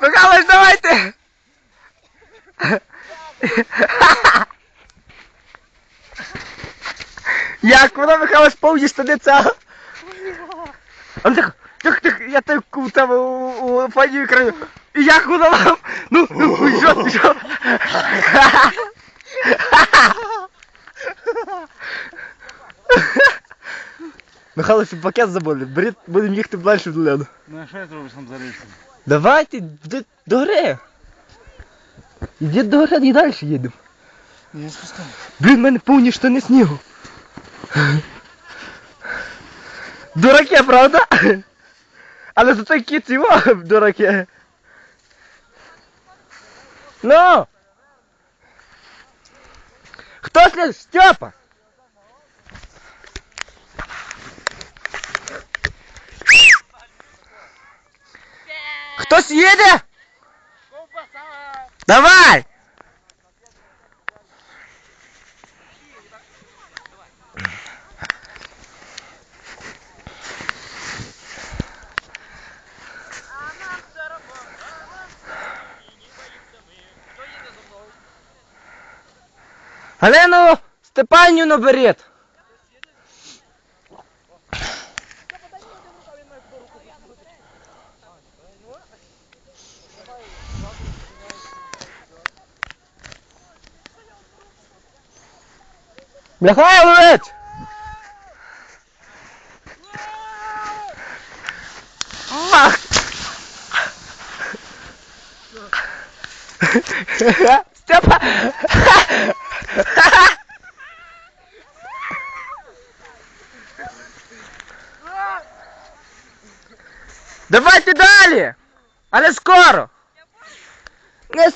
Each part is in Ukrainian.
Михайлович, давайте! Як вона, Михайлович, повні штани ця? А ну тихо, тихо, тихо, я так тебе у, пані краю. І як вона вам? Ну, ну, що, що? Михайлович, пакет забули, беріть, будемо їхати далі в долину. Ну а що я зроблю сам за рейсом? Давайте до, до гори. Йдіть до гори і далі їдемо. Я спускаю. Блін, в мене повні штани снігу. Дураки, правда? Але за такі ціво, дураки. Ну! Хто слід? Степа! Хтось їде? Давай! Галину Степанівну беріть. Михайлович! Степа! Давайте далі! Але скоро! Не...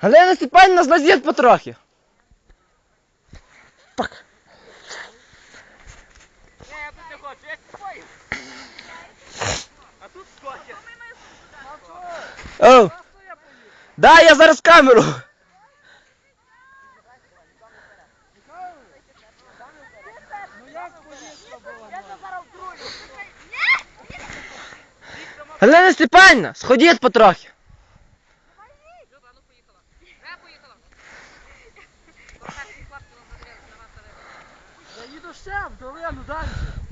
Галина Степанівна злазіть потрохи. Так. Я тут не хочу, я спою. А тут скотя. Оу. Да, я зараз камеру. Галина Степанівна, сходіть потрохи. Ще в долину далі.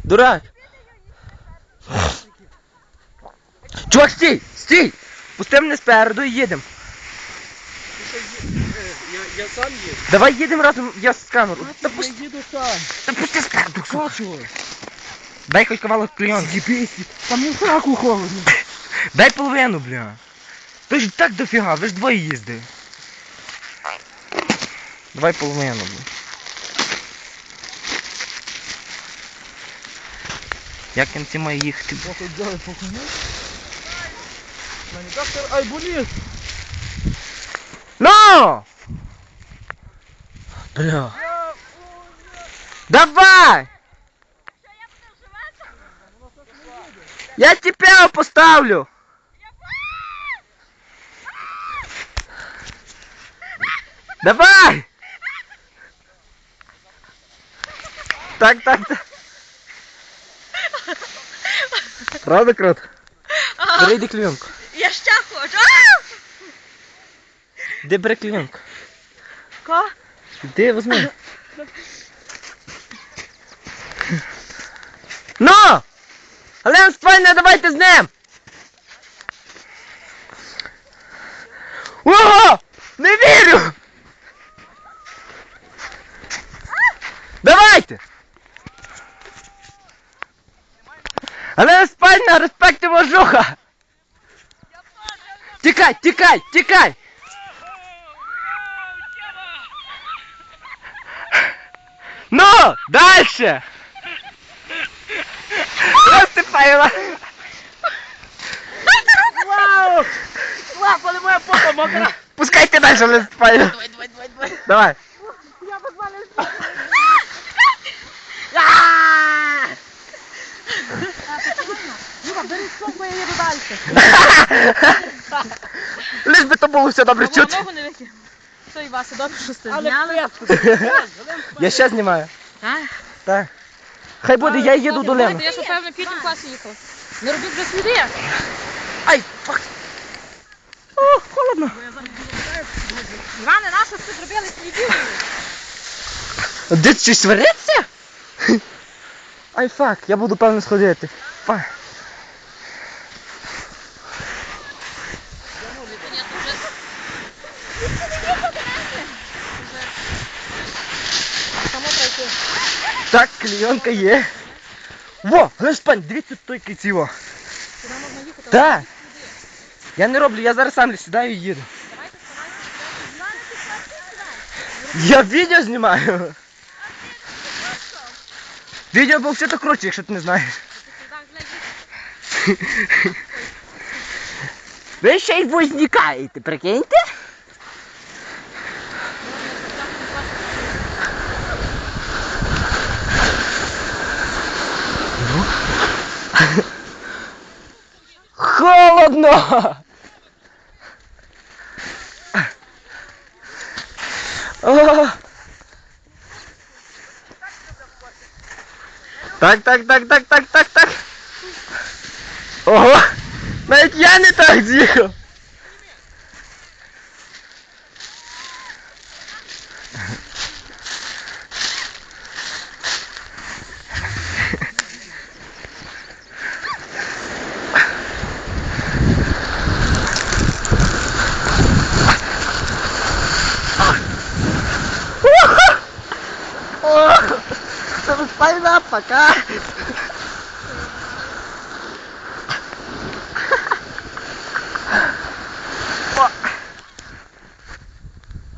Дурак. Чувак, стій, стій! Пусти мене спереду і їдемо. Я, я сам їду. Давай їдемо разом, я з камерою. Та пусти, Я їду сам. та пусти спереду. Хочу. Дай хоч кавалок клейонки. З'їбися. Там не фраку холодно. Дай половину, бля. То ж так дофіга, ви ж двоє їздили. Давай половину, бля. Як кінці має їхати? бля? Поки взяли покуни. Мені доктор Айболіт. Ну! Бля. Давай! Я тебе поставлю! Давай! Так, так, так. Правда круто? Перейди клюнку. Я ще хочу. Де бери клюнку? Ко? Де возьми? Ну! Олена Степанівна, давайте з ним! Ого! Не вірю! Давайте! Олена Степанівна, респект і можуха! Тікай, тікай, тікай! Ну, дальше! Олена Степанівна! Вау! Лапа, але моя попа мокра. Пускайте дальше, Олена Степанівна! Давай, давай, давай, давай. Давай! Бери я їду далі. Лиш би то було все добре чути. ногу не Івася, добре, що сте зняли? Я ще знімаю. Так? Так. Хай буде, я їду до Лени. Я ж певно п'ятому класі їхала. Не робіть вже сліди. Ай, фак. О, холодно. Іване, нащо тут зробили слідів? Де щось свариться? Ай, фак, я буду певно сходити. Фак. Так, клейонка є. Во, глянь, пань, дивіться той киціво. Сюди можна їхати. Так. Я не роблю, я зараз сам сідаю і їду. Давайте вставайте. Я відео знімаю. Відео був все то круче, якщо ти не знаєш. Ви ще й возникаєте, прикиньте? Холодно! О! Так, так, так, так, так, так, так. Ого! Навіть я не так з'їхав. Пока.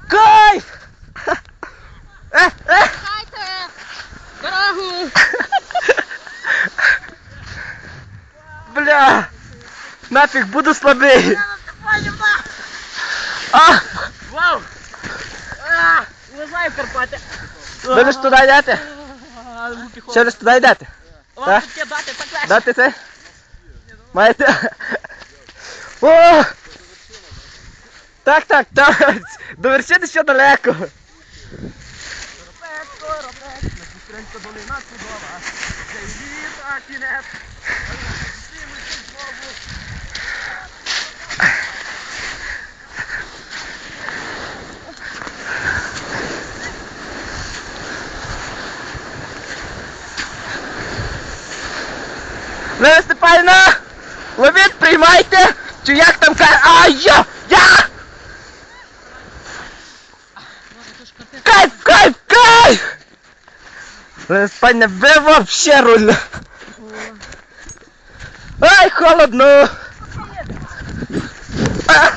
Кайф! Е, е! Чекайте! Дорогу! Бля! Нафіг, буду слабий! А! Вау! Не знаю Карпати. Лиш туди йдете? Лиш туди йдете? Вам Так? таке дати, так легше. Дати це? Маєте? О! Так, так, так. До вершини ще далеко. Робетко, робетко, сестренько долина чудова. Це й літа кінець. Лена Степанівна! Ловіть, приймайте! Чи як там каже? Ай, я! Я! Кайф, кайф, кайф! Лена Степанівна, ви вообще рульно! Ай, холодно! А!